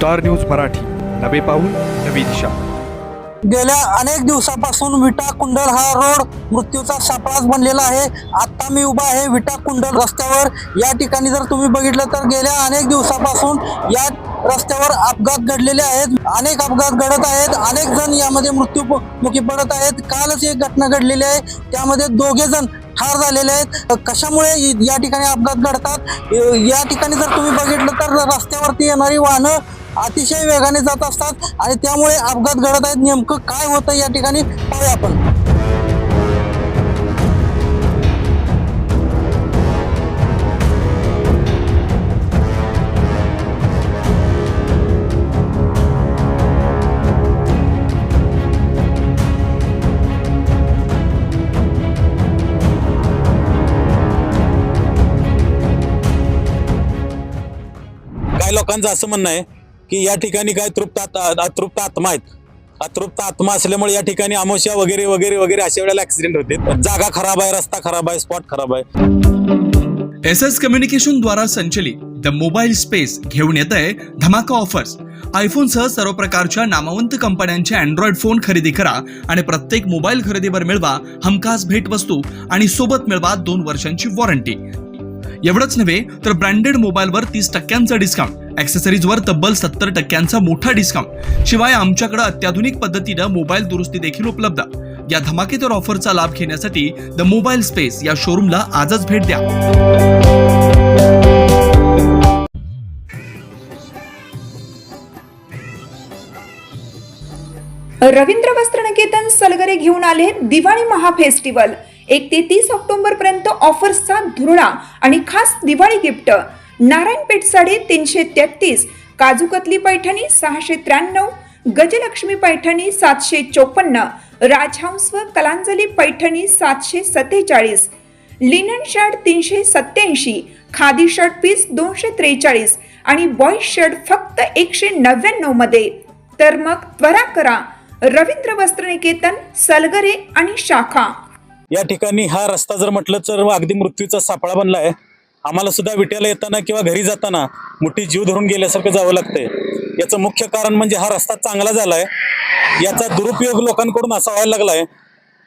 Star news Marathi. नवे पाऊल नवी दिशा. गेल्या अनेक दिवसापासून विटा कुंडल हा रोड मृत्यूचा सापळाच बनलेला आहे. आता मी उभा आहे विटा कुंडल रस्त्यावर. या ठिकाणी जर तुम्ही बघितलं तर गेल्या अनेक दिवसापासून या रस्त्यावर अपघात घडलेले आहेत. अनेक अपघात घडत आहेत. अनेक जण यामध्ये मृत्यूमुखी पडत आहेत. कालच एक घटना घडलेली आहे. त्यामध्ये दोघे जण ठार झालेले आहेत. कशामुळे या ठिकाणी अपघात घडतात? या ठिकाणी जर तुम्ही बघितलं तर रस्त्यावरती येणारी वाहनं अतिशय वेगाने जात असतात आणि त्यामुळे अपघात घडत आहेत. नेमकं काय होतं या ठिकाणी पाहूया आपण. लोकांचं असं म्हणणं आहे की या ठिकाणी काय तृप्त अतृप्त आत्मा आहेत. अतृप्त आत्मा असल्यामुळे या ठिकाणी अमावस्या वगैरे वगैरे वगैरे अशा वेळेला ऍक्सिडेंट होते. जागा खराब आहे रस्ता खराब आहे स्पॉट खराब आहे. एस एस कम्युनिकेशन द्वारा संचलित द मोबाईल स्पेस घेऊन येत आहे धमाका ऑफर्स आयफोनसह सर्व प्रकारच्या नामवंत कंपन्यांचे अँड्रॉइड फोन खरेदी करा आणि प्रत्येक मोबाईल खरेदीवर मिळवा हमखास भेटवस्तू आणि सोबत मिळवा दोन वर्षांची वॉरंटी एवढंच नव्हे तर ब्रँडेड मोबाईलवर तीस टक्क्यांचा डिस्काउंट ॲक्सेसरीजवर तब्बल सत्तर टक्क्यांचा मोठा डिस्काउंट शिवाय आमच्याकडे अत्याधुनिक पद्धतीनं मोबाईल दुरुस्ती देखील उपलब्ध. या धमाकेदार ऑफरचा लाभ घेण्यासाठी द मोबाईल स्पेस या शोरूमला आजच भेट द्या. रवींद्र वस्त्र निकेतन सलगरे घेऊन आले दिवाळी महाफेस्टिवल एक ते तीस ऑक्टोबर पर्यंत ऑफर्सचा धुरळा आणि खास दिवाळी गिफ्ट. नारायणपेठ साडे तीनशे तेहतीस काजूकतली पैठणी सहाशे त्र्याण्णव गजलक्ष्मी पैठणी सातशे चोपन्न राजहंस व कलांजली पैठणी सातशे सत्तेचाळीस लिनन शर्ट तीनशे सत्याऐंशी खादी शर्ट पीस दोनशे त्रेचाळीस आणि बॉईज शर्ट फक्त एकशे नव्याण्णवमध्ये. तर मग त्वरा करा. रवींद्र वस्त्रनिकेतन सलगरे आणि शाखा. या ठिकाणी हा रस्ता जर म्हटलं तर अगदी मृत्यूचा सापळा बनला आहे आम्हाला सुद्धा विट्याला येताना किंवा घरी जाताना मोठी जीव धरून गेल्यासारखं जावं लागतंय. याचं मुख्य कारण म्हणजे हा रस्ता चांगला झालाय. याचा दुरुपयोग लोकांकडून असा व्हायला लागलाय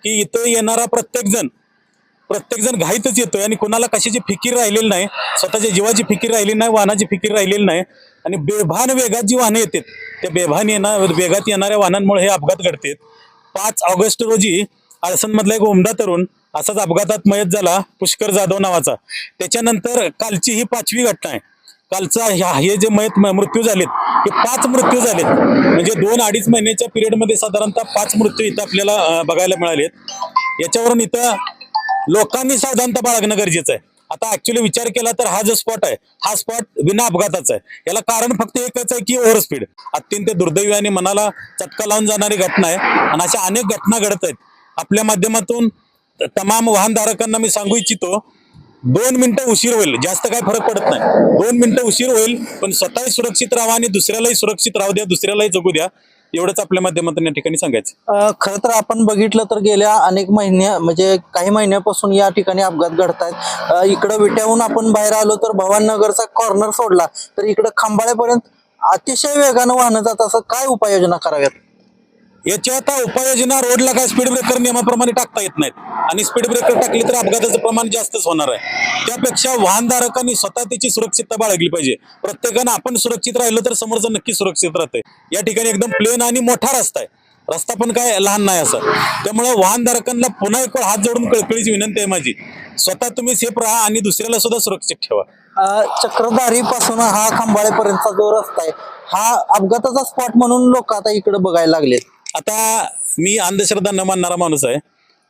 की इथं येणारा प्रत्येकजण प्रत्येकजण घाईतच येतोय आणि कोणाला कशाची फिकीर राहिलेली नाही स्वतःच्या जीवाची फिकीर राहिली नाही वाहनाची फिकीर राहिलेली नाही आणि बेभान वेगात जी वाहनं येतात. त्या बेभान येणार वेगात येणाऱ्या वाहनांमुळे हे अपघात घडतात. पाच ऑगस्ट रोजी आळसनमधला एक उमदा तरुण असाच अपघातात मयत झाला पुष्कर जाधव नावाचा. त्याच्यानंतर कालची ही पाचवी घटना आहे. कालचा ह्या- हे जे मयत मृत्यू झालेत हे पाच मृत्यू झालेत. म्हणजे दोन अडीच महिन्याच्या पिरियडमध्ये साधारणतः पाच मृत्यू इथं आपल्याला बघायला मिळालेत. याच्यावरून इथं लोकांनी साधारणतः बाळगणं गरजेचं आहे. आता ऍक्च्युली विचार केला तर हा जो स्पॉट आहे हा स्पॉट विना अपघाताचा आहे. याला कारण फक्त एकच आहे की ओव्हर स्पीड अत्यंत दुर्दैवी आणि मनाला चटका लावून जाणारी घटना आहे. आणि अशा अनेक घटना घडत आहेत. आपल्या माध्यमातून तमाम वाहनधारकांना मी सांगू इच्छितो दोन मिनिटं उशीर होईल. जास्त काय फरक पडत नाही. दोन मिनिटं उशीर होईल पण स्वतःही सुरक्षित राहा आणि दुसऱ्यालाही सुरक्षित राहू द्या दुसऱ्यालाही जगू द्या. एवढंच आपल्या माध्यमातून या ठिकाणी सांगायचं. खरं तर आपण बघितलं तर गेल्या अनेक महिन्या म्हणजे काही महिन्यापासून या ठिकाणी अपघात घडत आहेत इकडं विट्याहून आपण बाहेर आलो तर भवाननगरचा कॉर्नर सोडला. तर इकडं खांबाळ्यापर्यंत अतिशय वेगानं वाहनं जात असं काय उपाययोजना कराव्यात? याची आता उपाययोजना रोडला काय स्पीड ब्रेकर नियमाप्रमाणे टाकता येत नाहीत. आणि स्पीड ब्रेकर टाकले तर अपघाताचं प्रमाण जास्तच होणार आहे. त्यापेक्षा वाहनधारकांनी स्वतः त्याची सुरक्षितता बाळगली पाहिजे. प्रत्येकानं आपण सुरक्षित राहिलं तर समोरचं नक्की सुरक्षित राहते या ठिकाणी एकदम प्लेन आणि मोठा रस्ता आहे. रस्ता पण काय लहान नाही असं. त्यामुळे वाहनधारकांना पुन्हा एक हात जोडून कळकळीची विनंती आहे माझी. स्वतः तुम्ही सेफ राहा आणि दुसऱ्याला सुद्धा सुरक्षित ठेवा. चक्रधारी पासून हा खांबाळेपर्यंतचा जो रस्ता आहे हा अपघाताचा स्पॉट म्हणून लोक आता इकडे बघायला लागलेत. आता मी अंधश्रद्धा न मानणारा माणूस आहे.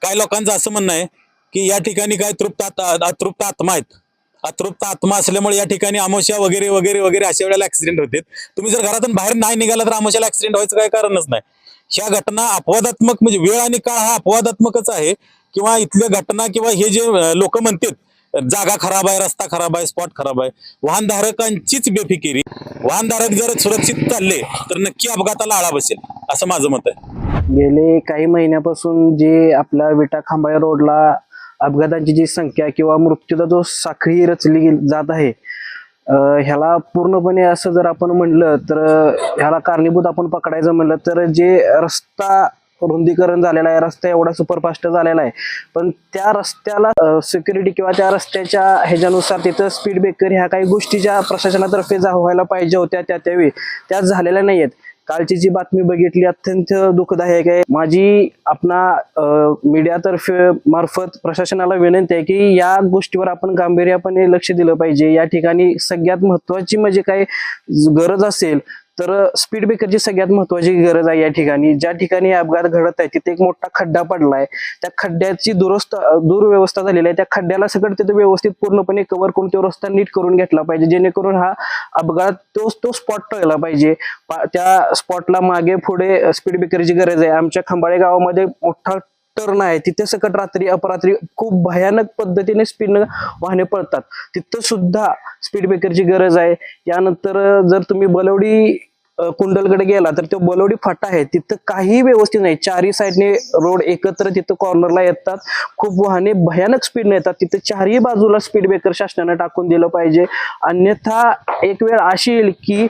काही लोकांचं असं म्हणणं आहे की या ठिकाणी काय तृप्त आत- अतृप्त आत्मा आहेत. अतृप्त आत्मा असल्यामुळे या ठिकाणी अमावस्या वगैरे वगैरे वगैरे अशा वेळेला ऍक्सिडेंट होते तुम्ही जर घरातून बाहेर नाही निघाला तर अमावस्याला ऍक्सिडेंट व्हायचं काय कारणच नाही. ह्या घटना अपवादात्मक म्हणजे वेळ आणि काळ हा अपवादात्मकच आहे किंवा इथल्या घटना किंवा हे जे लोक म्हणतात जागा खराब आहे रस्ता खराब आहे स्पॉट खराब आहे. वाहनधारकांचीच बेफिकिरी. वाहनधारक जर सुरक्षित चालले तर नक्की अपघाताला आळा बसेल असं माझं मत आहे. गेले काही महिन्यापासून जे आपला विटा खांबाळा रोडला अपघातांची जी संख्या किंवा मृत्यूचा जो साखळी रचली जात आहे ह्याला पूर्णपणे असं जर आपण म्हणलं तर ह्याला कारणीभूत आपण पकडायचं म्हणलं तर जे रस्ता रुंदीकरण झालेला आहे रस्ता एवढा सुपरफास्ट झालेला आहे पण त्या रस्त्याला सिक्युरिटी किंवा त्या रस्त्याच्या ह्याच्यानुसार तिथं स्पीड ब्रेकर ह्या काही गोष्टी ज्या प्रशासनातर्फे जा व्हायला पाहिजे होत्या त्या त्यावेळी. त्या झालेल्या नाही आहेत कालची जी बातमी बघितली अत्यंत दुःखदायक आहे. माझी आपणा मीडियातर्फे मार्फत प्रशासनाला विनंती आहे की या गोष्टीवर आपण गांभीर्यापणे लक्ष दिलं पाहिजे. या ठिकाणी सगळ्यात महत्वाची म्हणजे काय गरज असेल तर स्पीड ब्रेकरची सगळ्यात महत्वाची गरज आहे या ठिकाणी. ज्या ठिकाणी अपघात घडत आहे तिथे एक मोठा खड्डा पडलाय. त्या खड्ड्याची दुरुस्त दुर्व्यवस्था झालेली आहे. त्या खड्ड्याला सगळं तिथे व्यवस्थित पूर्णपणे कव्हर करून तो रस्ता नीट करून घेतला पाहिजे. जेणेकरून हा अपघात तो तो स्पॉट टळला पाहिजे. पा- त्या स्पॉटला मागे पुढे स्पीड ब्रेकरची गरज आहे. आमच्या खंबाळे गावामध्ये मोठा टर्न आहे तिथे सकट रात्री अपरात्री खूप भयानक पद्धतीने स्पीडनं वाहने पळतात तिथं सुद्धा स्पीड ब्रेकरची गरज आहे. यानंतर जर तुम्ही बलवडी कुंडलकडे गेला तर तो बलवडी फाटा आहे. तिथं काही व्यवस्थित नाही. चारही साईडने रोड एकत्र तिथं कॉर्नरला येतात. खूप वाहने भयानक स्पीडने येतात. तिथं चारही बाजूला स्पीड ब्रेकर शासनाने टाकून दिलं पाहिजे. अन्यथा एक वेळ अशी येईल की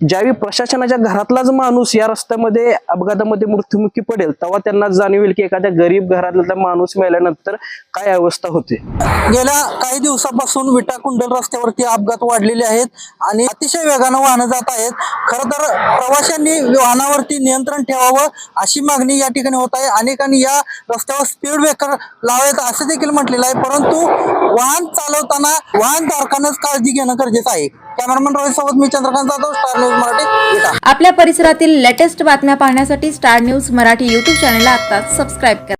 ज्यावेळी प्रशासनाच्या घरातलाच माणूस या रस्त्यामध्ये अपघातामध्ये मृत्युमुखी पडेल तेव्हा त्यांना जाणवेल की एखाद्या गरीब घरातला माणूस मिळाल्यानंतर काय अवस्था होते. गेल्या काही दिवसापासून विटा कुंडल रस्त्यावरती अपघात वाढलेले आहेत आणि अतिशय वेगानं वाहनं जात आहेत. खर तर प्रवाशांनी वाहनावरती नियंत्रण ठेवावं अशी मागणी या ठिकाणी होत आहे. अनेकांनी या रस्त्यावर स्पीड ब्रेकर लावायचं असं देखील म्हटलेलं आहे परंतु वाहन चालवताना वाहनधारकांनाच काळजी घेणं गरजेचं आहे. कॅमेरामन रोहित सोबत मी चंद्रकांत जाधव स्टार न्यूज मराठी विटा आपल्या परिसरातील लेटेस्ट बातम्या पाहण्यासाठी स्टार न्यूज मराठी युट्यूब चॅनलला आता सबस्क्राईब करा.